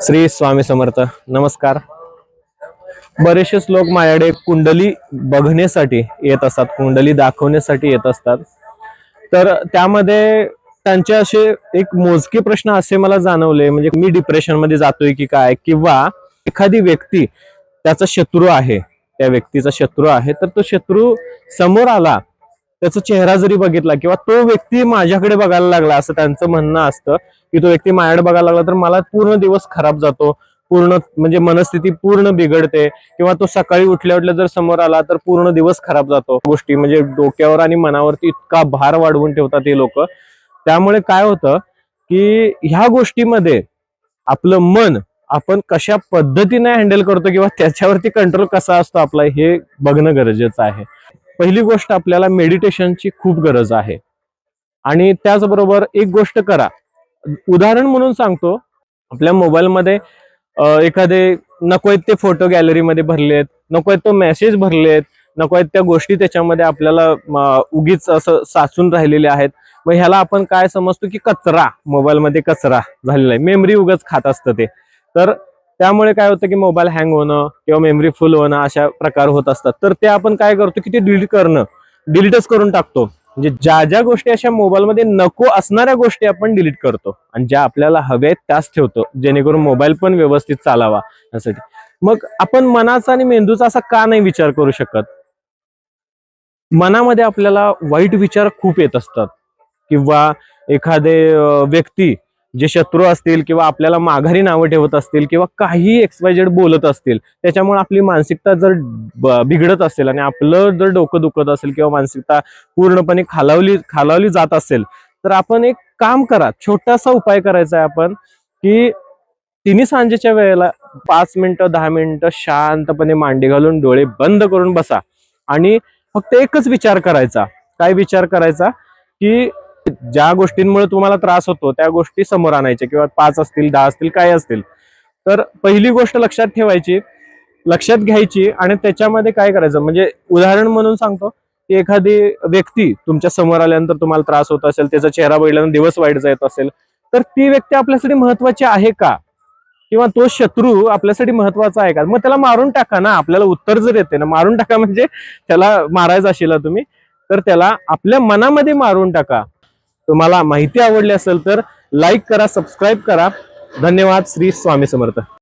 श्री स्वामी समर्थ. नमस्कार. बरेचसेच लोक माझ्याकडे कुंडली बघण्यासाठी येत असतात कुंडली दाखवण्यासाठी येत असतात. तर त्यामध्ये त्यांचे असे एक मोजके प्रश्न असे मला जाणवले म्हणजे मी डिप्रेशनमध्ये जातोय की काय? किंवा एखादी व्यक्ती त्याचा शत्रू आहे त्या व्यक्तीचा शत्रू आहे तर तो शत्रू समोर आला त्याचा चेहरा जरी बघितला किंवा तो व्यक्ती माझ्याकडे बघायला लागला असं त्यांचं म्हणणं असतं की तो व्यक्ती माझ्याकडे बघायला लागला तर मला पूर्ण दिवस खराब जातो. पूर्ण म्हणजे मनस्थिती पूर्ण बिघडते किंवा तो सकाळी उठल्या उठल्या जर समोर आला तर पूर्ण दिवस खराब जातो. गोष्टी म्हणजे डोक्यावर आणि मनावरती इतका भार वाढवून ठेवतात हे लोक. त्यामुळे काय होतं की ह्या गोष्टीमध्ये आपलं मन आपण कशा पद्धतीने हँडल करतो किंवा त्याच्यावरती कंट्रोल कसा असतो आपला हे बघणं गरजेचं आहे. पहिली गोष्ट आपल्याला मेडिटेशनची खूप गरज आहे. आणि त्याचबरोबर एक गोष्ट करा. उदाहरण म्हणून सांगतो आपल्या मोबाईलमध्ये एखादे नको आहेत ते फोटो गॅलरीमध्ये भरलेत नको आहेत तो मेसेज भरलेत नको आहेत त्या गोष्टी त्याच्यामध्ये आपल्याला उगीच असं साचून राहिलेले आहेत. मग ह्याला आपण काय समजतो की कचरा मोबाईलमध्ये कचरा झालेला आहे. मेमरी उगाच खात असतं ते. तर त्यामुळे काय होतं की मोबाईल हँग होणं किंवा मेमरी फुल होणं अशा प्रकार होत असतात. तर ते आपण काय करतो की ते डिलीट करणं डिलीटच करून टाकतो. म्हणजे ज्या ज्या गोष्टी अशा मोबाईलमध्ये नको असणाऱ्या गोष्टी आपण डिलीट करतो. आणि ज्या आपल्याला हव्या आहेत त्याच ठेवतो जेणेकरून मोबाईल पण व्यवस्थित चालावा यासाठी. मग आपण मनाचा आणि मेंदूचा असा का नाही विचार करू शकत? मनामध्ये आपल्याला वाईट विचार खूप येत असतात. किंवा एखादे व्यक्ती जे शत्रू असतील किंवा आपल्याला माघारी नावं ठेवत असतील किंवा काही एक्सवायजेड बोलत असतील त्याच्यामुळे आपली मानसिकता जर ब- बिघडत असेल आणि आपलं जर डोकं दुखत असेल किंवा मानसिकता पूर्णपणे खालावली खालावली जात असेल तर आपण एक काम करा. छोटासा उपाय करायचा आहे आपण की तिन्ही सांजेच्या वेळेला पाच मिनिटं दहा मिनिटं शांतपणे मांडी घालून डोळे बंद करून बसा. आणि फक्त एकच विचार करायचा. काय विचार करायचा? की ज्या गोष्टींमुळे तुम्हाला त्रास होतो त्या गोष्टी समोर आणायच्या किंवा पाच असतील दहा असतील काय असतील. तर पहिली गोष्ट लक्षात ठेवायची लक्षात घ्यायची आणि त्याच्यामध्ये काय करायचं? म्हणजे उदाहरण म्हणून सांगतो की एखादी व्यक्ती तुमच्यासमोर आल्यानंतर तुम्हाला त्रास होत असेल त्याचा चेहरा बघितल्यानंतर दिवस वाईट जात असेल तर ती व्यक्ती आपल्यासाठी महत्वाची आहे का? किंवा तो शत्रू आपल्यासाठी महत्त्वाचा आहे का? मग त्याला मारून टाका ना आपल्याला उत्तर जर येते ना मारून टाका म्हणजे त्याला मारायचं असेल तुम्ही तर त्याला आपल्या मनामध्ये मारून टाका. तुम्हाला माहिती आवडली असेल तर लाईक करा सबस्क्राईब करा. धन्यवाद श्री स्वामी समर्थ.